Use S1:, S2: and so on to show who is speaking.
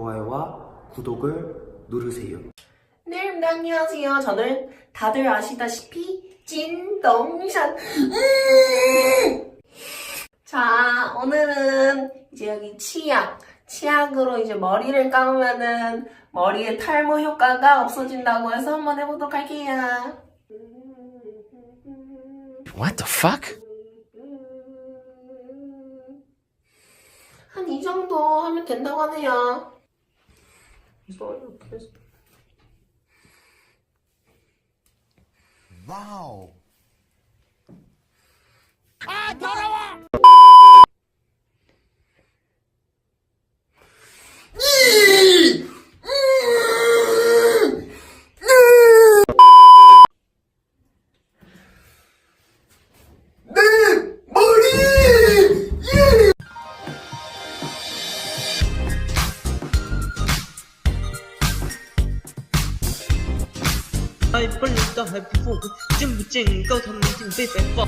S1: 좋아요와 구독을 누르세요.
S2: 네, 여러분들 안녕하세요. 저는 다들 아시다시피 진동산. 음! 자, 오늘은 이제 여기 치약, 치약으로 이제 머리를 감으면은 머리의 탈모 효과가 없어진다고 해서 한번 해보도록 할게요.
S3: What the fuck?
S2: 한 이 정도 하면 된다고 하네요. 이 不
S4: 认得
S5: 还不复归，见不见高堂明镜悲白发。